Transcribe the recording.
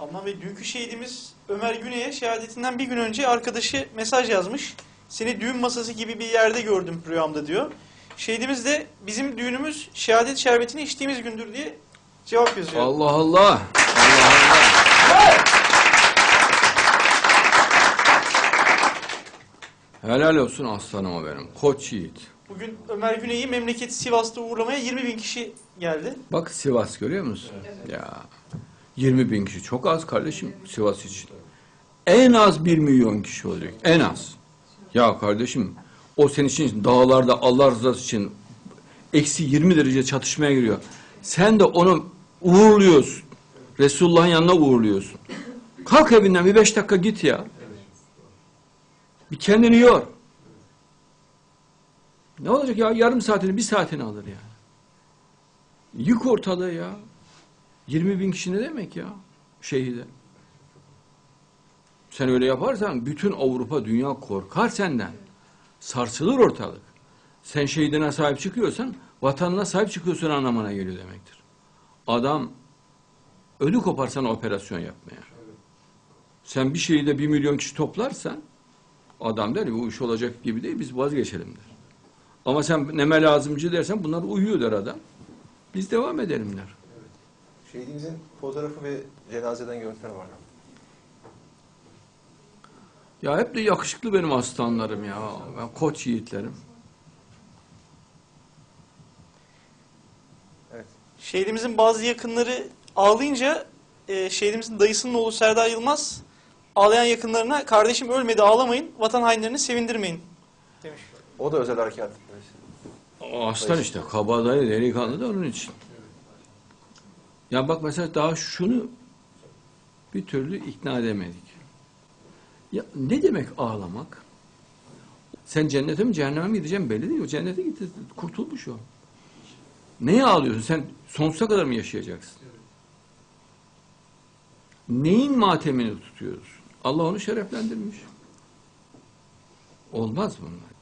Ama ve dünkü şehidimiz Ömer Güney'e şehadetinden bir gün önce arkadaşı mesaj yazmış. Seni düğün masası gibi bir yerde gördüm rüyamda diyor. Şehidimiz de bizim düğünümüz şehadet şerbetini içtiğimiz gündür diye cevap yazıyor. Allah Allah. Allah Allah. Helal olsun aslanıma benim. Koç yiğit. Bugün Ömer Güney'i memleketi Sivas'ta uğurlamaya 20 bin kişi geldi. Bak Sivas görüyor musun? Ya 20 bin kişi çok az kardeşim Sivas için. En az 1 milyon kişi olacak. En az. Ya kardeşim o senin için dağlarda Allah rızası için eksi 20 derece çatışmaya giriyor. Sen de onu uğurluyorsun. Resulullah'ın yanına uğurluyorsun. Kalk evinden bir beş dakika git ya. Bir kendini yor. Ne olacak ya? Yarım saatini, bir saatini alır ya. Yık ortalığı ya. 20 bin kişi ne demek ya? Şehide. Sen öyle yaparsan bütün Avrupa, dünya korkar senden. Sarsılır ortalık. Sen şehidine sahip çıkıyorsan vatanına sahip çıkıyorsun anlamına geliyor demektir. Adam ödü koparsan operasyon yapmaya. Sen bir şehide bir milyon kişi toplarsan adam der bu iş olacak gibi değil biz vazgeçelim der. Ama sen neme lazımcı dersen bunlar uyuyor der adam. Biz devam edelim der. Şehidimizin fotoğrafı ve cenazeden görüntüler var. Ya hep de yakışıklı benim aslanlarım ya. Ben koç yiğitlerim. Evet. Şehidimizin bazı yakınları ağlayınca e, şehidimizin dayısının oğlu Serdar Yılmaz ağlayan yakınlarına kardeşim ölmedi ağlamayın vatan hainlerini sevindirmeyin demiş. O da özel harekat. Aslan işte kabadayı delikanlı da onun için. Ya bak mesela daha şunu bir türlü ikna edemedik. Ya ne demek ağlamak? Sen cennete mi cehenneme mi gideceksin belli değil. O cennete gitti. Kurtulmuş o. Neye ağlıyorsun? Sen sonsuza kadar mı yaşayacaksın? Neyin matemini tutuyoruz? Allah onu şereflendirmiş. Olmaz bunlar.